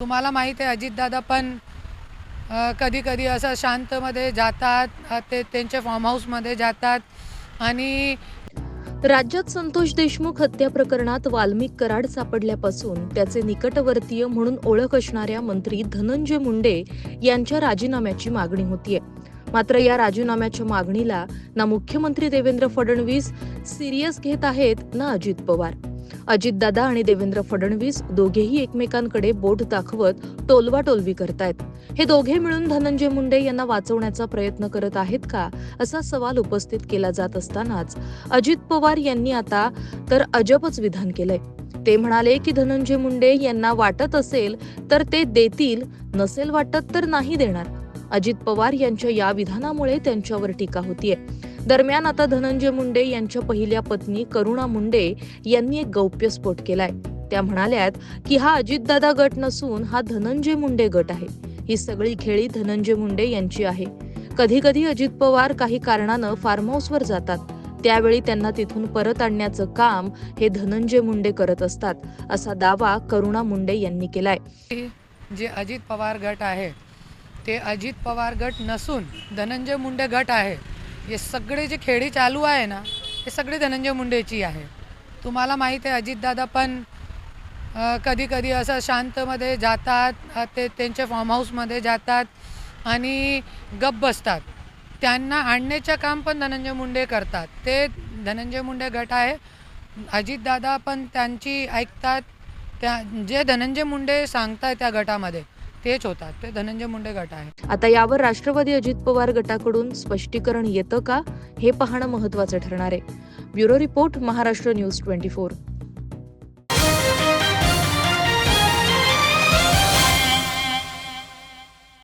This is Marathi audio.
तुम्हाला माहीत आहे अजितदादा पण कधी कधी असं शांतमध्ये जातात ते त्यांच्या फार्म हाऊसमध्ये जातात आणि राज्यात संतोष देशमुख हत्या प्रकरणात वाल्मिक कराड सापडल्यापासून त्याचे निकटवर्तीय म्हणून ओळख असणाऱ्या मंत्री धनंजय मुंडे यांच्या राजीनाम्याची मागणी होतीये. मात्र या राजीनाम्याच्या मागणीला ना मुख्यमंत्री देवेंद्र फडणवीस सिरियस घेत आहेत ना अजित पवार. अजितदादा आणि देवेंद्र फडणवीस दोघेही एकमेकांकडे बोट दाखवत टोलवाटोलवी करतायत. हे दोघे मिळून धनंजय मुंडे यांना वाचवण्याचा प्रयत्न करत आहेत का असा सवाल उपस्थित केला जात असतानाच अजित पवार यांनी आता तर अजबच विधान केलंय. ते म्हणाले की धनंजय मुंडे यांना वाटत असेल तर ते देतील नसेल वाटत तर नाही देणार. अजित पवार यांच्या या विधानामुळे त्यांच्यावर टीका होतीये. दरम्यान आता धनंजय मुंडे यांच्या पहिल्या पत्नी करुणा मुंडे यांनी एक गौप्यस्फोट केलाय. त्या म्हणाल्यात की हा अजितदादा गट नसून हा धनंजय मुंडे गट आहे. ही सगळी खेळी धनंजय मुंडे यांची आहे. कधी कधी अजित पवार काही कारणानं फार्म हाऊसवर जातात. त्यावेळी त्यांना तिथून परत आणण्याचं काम हे धनंजय मुंडे करत असतात असा दावा करुणा मुंडे यांनी केलाय. जे अजित पवार गट आहे ते अजित पवार गट नसून धनंजय मुंडे गट आहे. हे सगळे जे खेळी चालू आहे ना हे सगळे धनंजय मुंडेची आहे. तुम्हाला माहीत आहे अजितदादा पण कधी कधी असं शांतमध्ये जातात ते त्यांच्या फॉर्म हाऊसमध्ये जातात आणि गप बसतात. त्यांना आणण्याचं काम पण धनंजय मुंडे करतात. ते धनंजय मुंडे गट आहे. अजितदादा पण त्यांची ऐकतात. त्या जे धनंजय मुंडे सांगताय त्या गटामध्ये तेच होतात. ते धनंजय मुंडे गट आहे आता यावर राष्ट्रवादी अजित पवार गटाकडून स्पष्टीकरण येतं का? हे पाहणं महत्वाचं ठरणार आहे. Bureau report Maharashtra news twenty four.